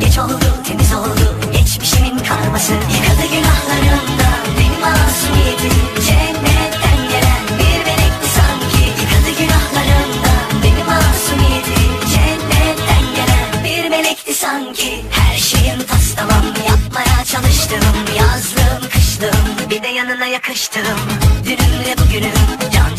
Geç oldu temiz oldu. Geçmişimin karması. Yıkadı günahlarımdan Benim masumiyetim Cennetten gelen bir melekti sanki. Yıkadı günahlarımdan Benim masumiyetim Cennetten gelen bir melekti sanki. Her şeyim tas tamam. Yapmaya çalıştım Yazdım kıştım Bir de yanına yakıştım Dünümle bugünüm Can